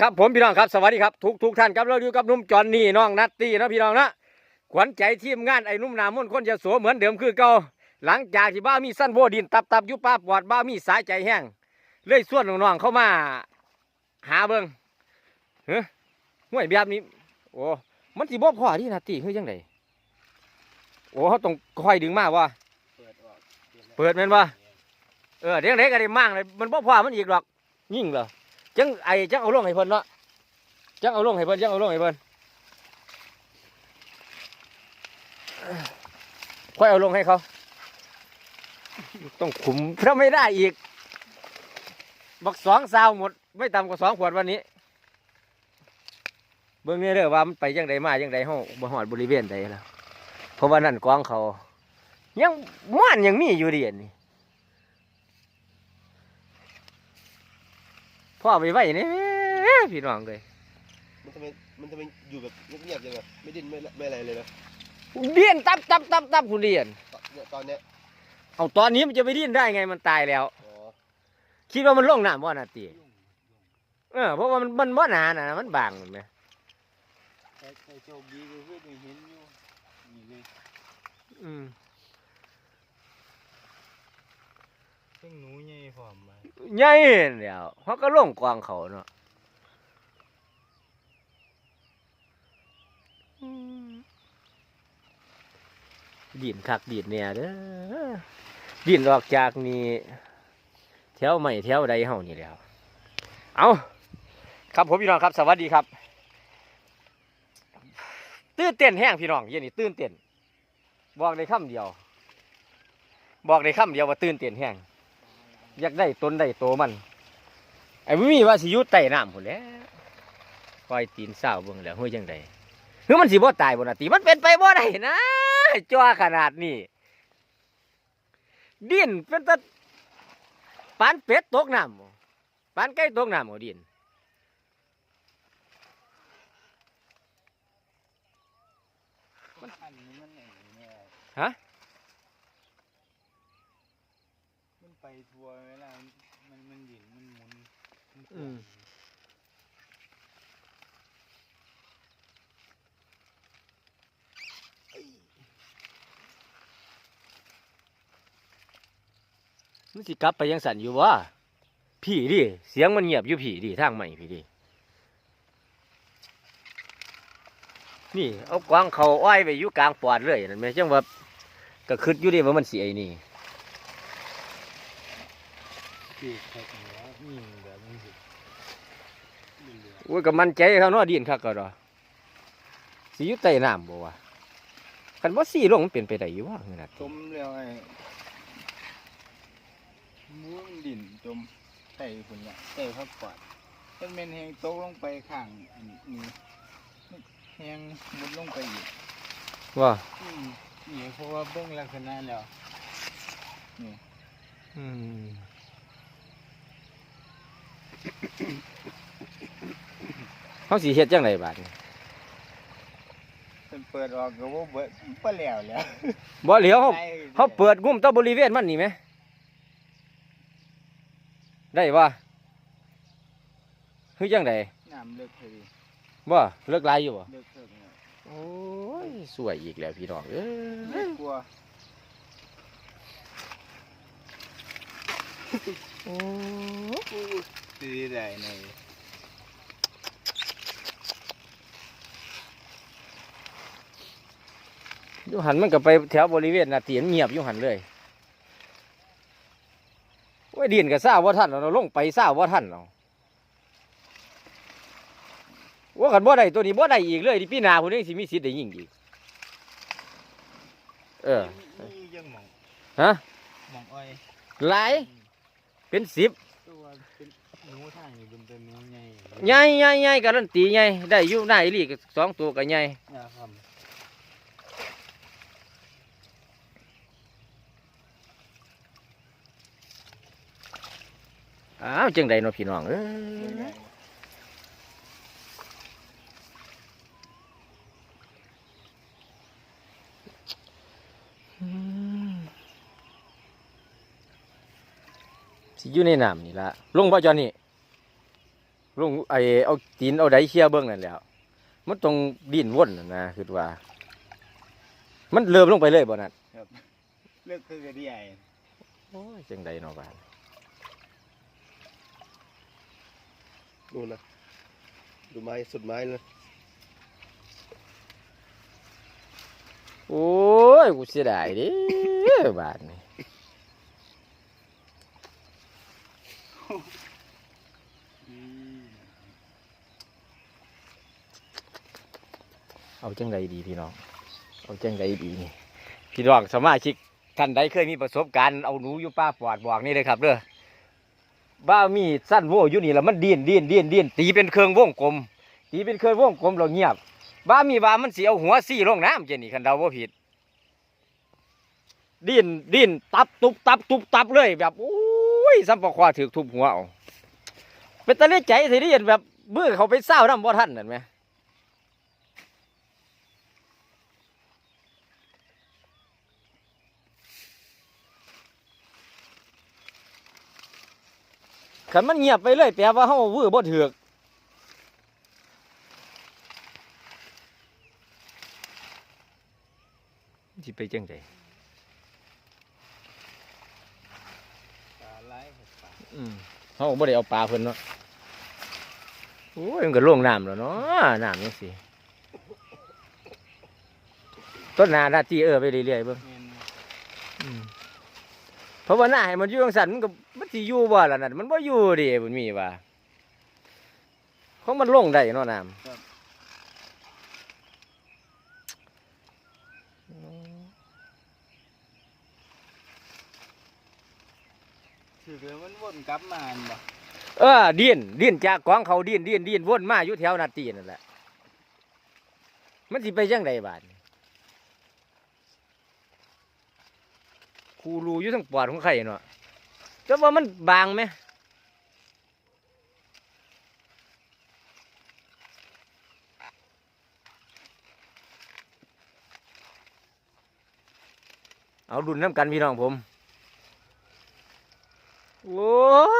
ครับผมพี่น้องครับสวัสดีครับทุกทุกท่านครับเราอยู่กับนุ่มจอนนี่น้องนัตตี้นะพี่น้องนะขวัญใจทีมงานไอ้นุ่มนามนต์คนจะโสเหมือนเดิมคือเก่าหลังจากที่บ้ามีสั้นโวดินตับตับยุป้าปอดบ้ามีสายใจแห้งเลยส่วนน้องๆเข้ามา หาเบิงเฮ้ยห่วยแบบนี้ โอ้มันสิบ่พอที่นัตตี้เฮ้ยยังไงโอ้เขาต้องคอยดึงมากว่าเปิดเปิดแม่นบ่เออเด็กเล็กก็ได้มั่งเลยมันบ่พอมันอีกหรอกยิ่งเหรอ จังไอ้จังเอาลงให้เพิ่นเนาะจังเอาลงให้เพิ่นจังเอาลงให้เพิ่นค่อยเอาลงให้เขา ต้องขุมถ้าไม่ได้อีก บักสองซาวหมด ไม่ต่ำกว่าสองขวดวันนี้ เบิ่งนี่เด้อว่ามันไปจังใดมาจังใดเฮาบ่ฮอดบริเวณใดแล้วเพราะว่านั่นกองเขา ยังม่านยังมีอยู่ดิอัน พ่อไปไว้นี่พี่น้องเลยมันทำไมมันทำไมอยู่แบบเงียบๆจังอะไม่ดิ้นไม่ไม่อะไรเลยนะเดียนตับตับตับตับคุณเดียนตอนเนี่ยตอนเนี้ยเอาตอนนี้มันจะไปดิ้นได้ไงมันตายแล้วอ๋อคิดว่ามันลงน้ำบ่นาตีเออเพราะว่ามันมันบ่หนาน่ะมันบางเห็นไหมแต่แต่โชคดีก็คือได้เห็นอยู่นี่เลยอืม ซึ่งหนูใหญ่พร้อมมาใหญ่เดียวเขาก็ลงกวางเขาเนาะดินคักดินเนี่ยเด้อดินออกจากนี่แถวไม่แถวใดเฮานี่แล้ว เอาครับผมพี่น้องครับ สวัสดีครับ ตื่นเต้นแห้งพี่น้องเย็นนี่ตื่นเต้นบอกในคำเดียว บอกในคำเดียวว่าตื่นเต้นแห้ง อยากได้ต้นได้โตมัน ไอ้บ่มีว่าสิอยู่ใต้น้ำพุ่นแหล้วปล่อยตีนเศร้าเบิ่งแล้วเฮ้ยจังไดคือมันสิบ่ตายบ่น่ะติมันเป็นไปบ่ได้นะจ้าขนาดนี้ดินเป็นตะปานเป็ดตกน้ำบ่ปานไก่ตกน้ำบ่ดินมันอันนี้มันไหนเนี่ยฮะ มัน ไปทัวร์เวลามันมันหยินมันหมุนมันอืม มันสิกลับไปยังสันอยู่วะพี่ดิ เสียงมันเงียบอยู่พี่ดิทางใหม่พี่ดิ นี่ เอากวางเขาอ้อยไปอยู่กลางปอดเลยนั่นแม่นจังว่าก็คิดอยู่ดิว่ามันเสิไอ้นี่ ปีกครับเหนือยิ่งแบบนี้สิมันเหลือโอ้ยก็มันใจเขาเนาะดินคักก็ดอสิอยู่ใต้น้ำบ่วะคันบ่สีลงมันเป็นไปได้อยู่วะนั่นน่ะจมแล้วไอ้ม้วนดินจมไต่คนละไต่พักกวาดมันเป็นแหงตกลงไปข้างอันนี้แหงมุดลงไปอีกว่าอืมนี่เพราะว่าเบิ่งลักษณะแล้วนี่อืม เขาสิเฮ็ดจังไดบาดนี้เป็นเปิดออกก็บ่เบิดบ่แล้วแล้วบ่เหลียวเขาได้เขาเปิดงุ้มแตะบริเวณมันนี่ไหม ได้บ่คือจังไดน้ำเลิกพอดีบ่เลิกลายอยู่บ่เลิกเถิกแล้วโอ้ยสวยอีกแล้วพี่น้องเอ้ไม่ยกลัวโอ้ ตีได้ในอยู่หันมันก็ไปแถวบริเวณน่ะเตียนเงียบอยู่หันเลยโอ้ยดินก็ซ่าว่าท่านเราลงไปซ่าว่าท่านเราว่ากันบ่ได้ตัวนี้บ่ได้อีกเลยที่พี่นาคนนี้สิมีสิทธิ์ได้ยิ่งอีกเออนี่ยังหมองฮะหมองอ้อยหลายเป็นสิบตัวเป็น หนูทางนี่เป็นเป็นหนูใหญ่ใหญ่ใหญ่ใหญ่การันตีใหญ่ได้อยู่หน้าอีหลีก็สองตัวก็ใหญ่นะครับอ้าวจังใดเนาะพี่น้องเอ้ย สิอยู่ในน้ำนี่ละลงบ่จอนี่ลงไอเอาตีนเอาไดเชียเบิ้งนั่นแหล้วมันต้องดิ้นวนน่ะนะคือว่า มันเริ่มลงไปเลยบ่นั่นเลือกคือกระเดียโอ้ยจังใดเนาะบ้านดูนะดูไม้สุดไม้เลยโอ้ยกูเสียดายเดิบ้านนี่ เอาจังใดดีพี่น้อง เอาจังใดดีนี่ พี่น้องสมาชิกท่านใดเคยมีประสบการณ์เอาหนูอยู่ป้าปอดบอกนี่เลยครับเด้อบ้ามีสั้นโวอยู่นี่แล้วมันดิ้นดิ้นดิ้นดิ้นตีเป็นเครื่องวงกลม ตีเป็นเครื่องวงกลมเราเงียบ บ้ามีว่ามันเสีเอาหัวซี่ลงน้ำเจนี่คันเดาว่าผิดดิ้นดิ้นตับตุบตับตุบตับเลยแบบโอ้ ยสัมปะควาถือทุบหัวเอาเป็นตะเลียใจสิได้เห็นแบบเบื่อเขาไปเศร้าน้ำบ่ท่านนั่นไหมขันมันเงียบไปเลยแปลว่าเฮาวื้อบ่ถือกสิไปจังได ปลาไหลปลา อืม เขาก็บ่ได้เอาปลาเพิ่นเนาะโอ้ยมันก็ล่วงน้ำแล้วเนาะน้ำจังซี่ต้นนาหน้าที่เออไปเรื่อยๆเบิ่งเมนอืมเพราะว่าหน้าให้มันอยู่จังซั่นมันก็มันสิอยู่บ่ล่ะนั่นมันบ่อยู่ดิมันมีว่าของมันลงได้เนาะน้ำ เลยมันวนกลับมาอันบ่เออดิ้นดิ้นจากกองเขาดิ้นดิ้นดิ้นวนมาอยู่แถวนาตีนั่นแหละมันสิไปจังไดบาดนี้ครูรูอยู่ทั้งปอดของไข่เนาะแต่ว่ามันบางไหมเอาดุนน้ำกันพี่น้องผม โอ้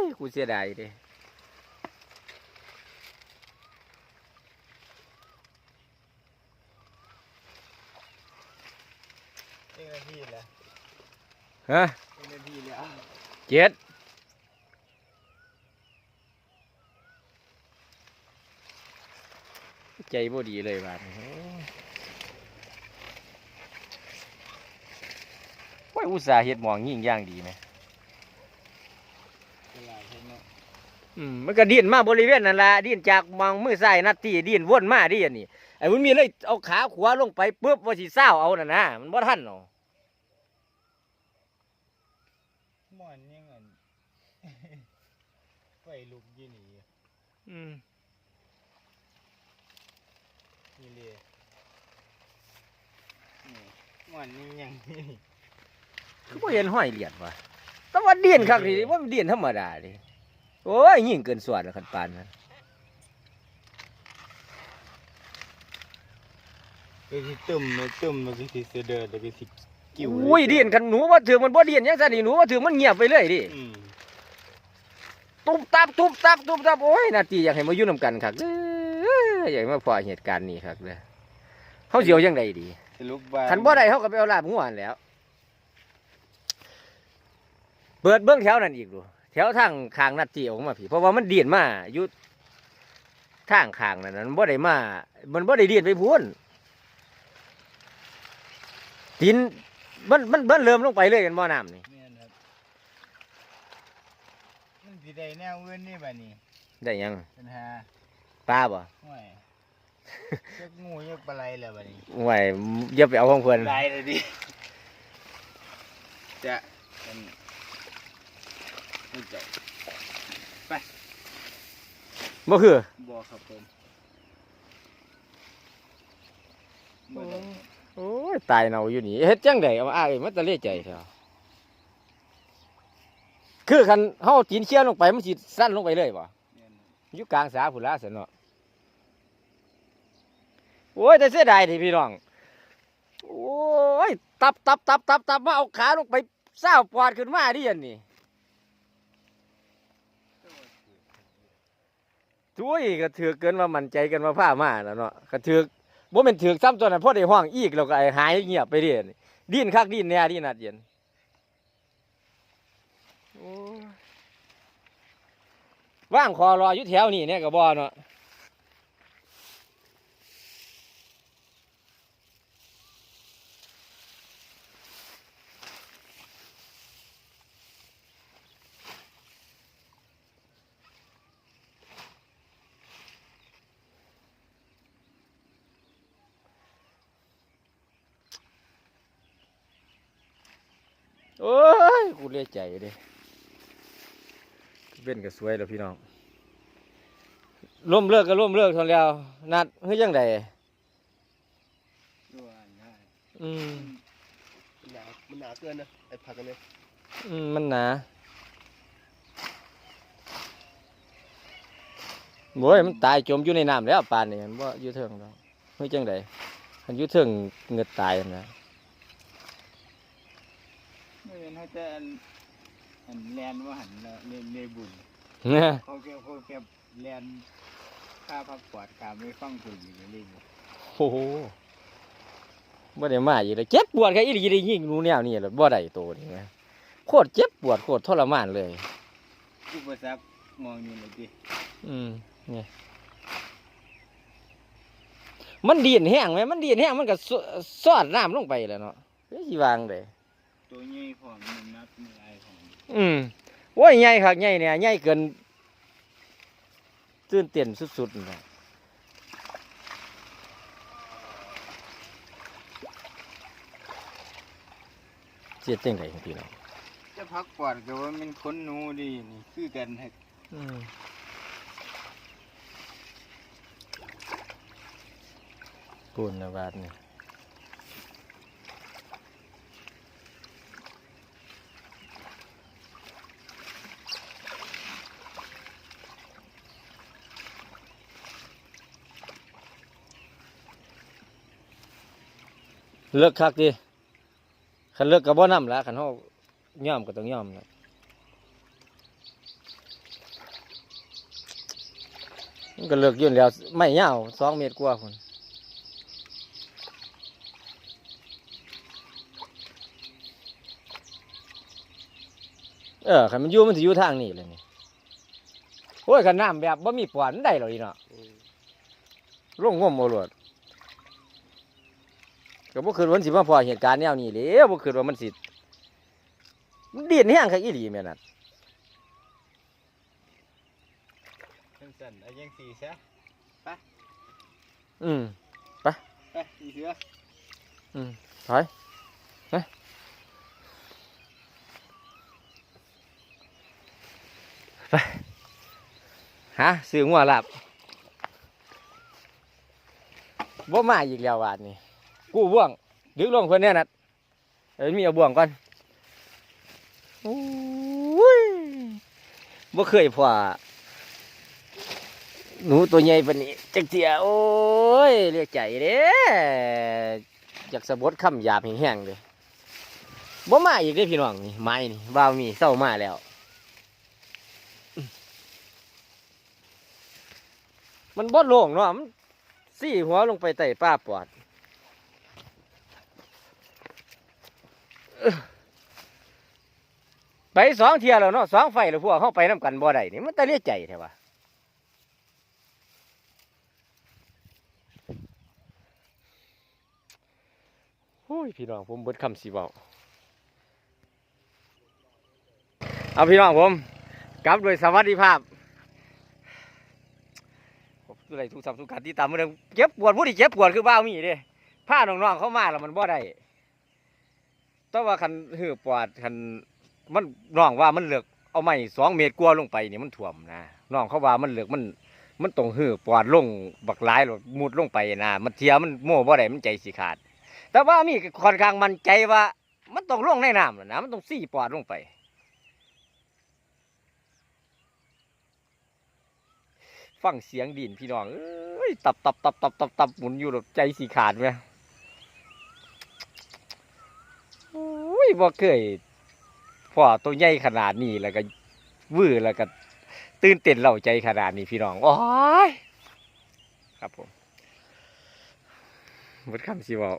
ย กูเสียดายเดิเจ้าหน้าที่แล้วฮะเจ้าหน้าที่แล้วเจ็ดใจบ่ดีเลยบาดนี้โอ้ยอุตส่าห์เฮ็ดหมองยิ่งย่างดีไหม เวลาเท่านั้น อืมมันก็ดิ้นมาบริเวณนั่นละดิ้นจากมองมือซ้ายนัดตีดิ้นวนมาดิอันนี้ไอ้มันมีเลยเอาขาขวาลงไปปุ๊บว่าสิเศร้าวเอาน่ะนะมันบ่ทันเนาะม่อนยังไงไฟลุกยี่นี่อืมนี่เลยนี่ม่อนยังยังนี่คือบ่เห็นห้อยเหรียญว่ะแต่ว่าดิ้นคักนี่ว่ามันดิ้นธรรมดาดิ โอ้ยยิ่งเกินส่วนแล้วคันปานนั้นก็สิตึมเลยตึมมันก็สิเสด็จแล้วก็สิกิ้วเลอุ้ยดิ้นคันหนูว่าถือมันบ่ดิ้นยังซั่นนี่หนูว่าถือมันเงียบไปเลยดิอืมตุบตับตุบตับตุบตับโอ้ยนาทีอยากให้มาอยู่นํกันคักเด้ออยากให้มาพอเหตุการณ์นี้คักเด้อเฮาสิเอาจังไดดี สรุปว่าคันบ่ได้เฮาก็ไปเอาลาบงัวนั่นแหล้ว เปิดเบื้องแถวนั่นอีกดูแถ วทางคางนัดจีออกมาพี่ เพราะว่ามันเดียนมาอยู่ทางคางนั่นนะมันบ่ได้มา มันบ่ได้เดียนไปพูนดินมันมันมันเริ่มลงไปเลยกันบ่อน้ำนี่แม่นครับมันสิได้แนวอื่นนี่บัดนี้ได้หยังปัญหาปลาบ่ห่วยจักงูจักปลาไหลแล้วบัดนี้ไหวอย่าไปเอาของเพิ่นได้เลยดิจะเป็น ไม่ใจบ่คือบ่ครับผมบ่ได้โอ้ยตายเนาอยู่นี่เฮ็ดจังไดเอาอ้ายมันตะเลียใจแท้คือคันเฮากินเชี่ยลงไปมันสิสั้นลงไปเลยบ่แม่นอยู่กลางสาผุนละเสนเนาะโอ้ยแต่เสียดายทีพี่น้องโอ้ยตับตับตับตับตับมาเอาขาลงไปเศร้าวปอดขึ้นมาดิอันนี่ จุ้ยก็ถือเกินว่ามั่นใจเกันว่าผ้ามาแล้วเนาะก็ถือบ่เป็นถือซ้ำตัวนั้นพอได้ห้องอีกแล้วก็ไอ้หายเงียบไปเรื่อยดิ้นคักดิ้นแน่ดิ้นนัดเย็นโอ้ยว่างคอรออยู่แถวนี่เนี่ยก็บ่เนาะ โอ้ยกูเลียใจเด้เว้นก็สวยแล้วพี่น้องล่มเลิกก็ล่มเลิกทนแล้ว นัดเฮ้ยยังไงด้วยได้อืมมันหนามันหนาเกินนะไอ้ผักกันเนี่ยอืมมันหนาโว้ยมันตายจมอยู่ในน้ำแล้วปานนี่มันว่าอยู่เทิงแล้วเฮ้ยจังไดมันอยู่เทิงเงือดตายนั่นนะ ไม่เป็นเขาจะอันอันแลนว่าหันละเล่นเลบุญเนี่ยเขาแค่เขาแค่แลนค่าพักปอดขาไม่ฟังคุณอยู่ในลิงโอ้โหบ่ได้มาอีกเลยเจ็บปวดครับอีหลีได้ยิงหนูแนวนี่แหละบ่ได้โตนี่นะโคตรเจ็บปวดโคตรทรมานเลยอุปสรรคมองอยู่เลยดิอืมเนี่ยมันดีนแห้งไหมมันดีนแห้งมันก็ซซอดน้ำลงไปแล้วเนาะเฮ้ยสิวางเลย ตัวใหญ่พร้อมมันนับมันลายของอืมโอ้ยใหญ่คักใหญ่เนี่ยใหญ่เกินตื่นเต้นสุดๆนะเสียจังไดพี่น้องจะพักปอดก็ว่ามันค้นหนูดีนี่คือกันให้อืมปูนนะบาดนี่ เลิกคักดิคันเลิกกับบ่น้ำละคันเฮาย่อมก็ต้องย่อมละมันก็เลิกอยืนแล้วไม่ยาวสองเมตรกว่าคนเออขันมันอยู่มันสิอยู่ทางนี้เลยนี่โอ้ยขันน้ำแบบบ่มีปอนได้หรอกอีเนาะอืมลงงมโอรวด ก็บ่คืนวันสิมาพอเหตุการณ์แนวนี้เลยบ่คืนว่ามันสิมันเดียนแห้งคักอีหลีแม่นั่นทั้งสันไอ้ยังสี่ซะอืมไปอีเสือถอยไปไปหาซื้องัวลาบบ่มาอีกแล้ววาดนี่ กู้บ่วงดึกลงเพิ่นเนี่ยนัดเอ้ยมีเอาบ่วงก่อนโอ้ยบ่เคยพอหนูตัวใหญ่ปานนี้จักเจียโอ้ยเรียกใจเด้อยากสะบดคำหยาบแห้งๆเลยบ่มาอีกเด้พี่น้องนี่ไม้นี่บ่าวมีเศร้ามาแล้ว มันบดโล่งเนาะมันสี่หัวลงไปใต้ป้าปอดเอ้อ ไปสองเที่ยแล้วเนาะสองไฟแล้วพวกเข้าไปน้ำกันบ่ได้นี่มันตะเลียใจแท้วะโอ้ยพี่น้องผมเบิดคำสีเบาเอาพี่น้องผมกลับโดยสวัสดิภาพผมทุไรทุกสัมทุกการที่ตามมาเรื่องเจ็บปวดผู้ที่เจ็บปวดคือบ้ามีเด้ผ้าน้องๆเข้ามาแล้วมันบ่ได้ แต่ว่าคันหือปวดคันมันน้องว่ามันเหลือกเอาไม้สองเมตรกว่าลงไปนี่มันถ่วมนะน้องเขาว่ามันเหลือกมันมันต้องหือปวดลงบักหลายหรอกมุดลงไปนะมันเทียมันโม่บ่ได้มันใจสิขาด แต่ว่ามีค่อนข้างมั่นใจว่า มันต้องลงในน้ำนะมันต้องซี่ปอดลงไปฟังเสียงดินพี่น้องเอ้ยตับตับตับตับตับตับหมุนอยู่แบบใจสีขาดไหมโอ้ย บ่เคยพ่อตัวใหญ่ขนาดนี้แล้วก็วื้อแล้วก็ตื่นเต้นเล่าใจขนาดนี้พี่น้องโอ้ยครับผมหมดคำสิเว่า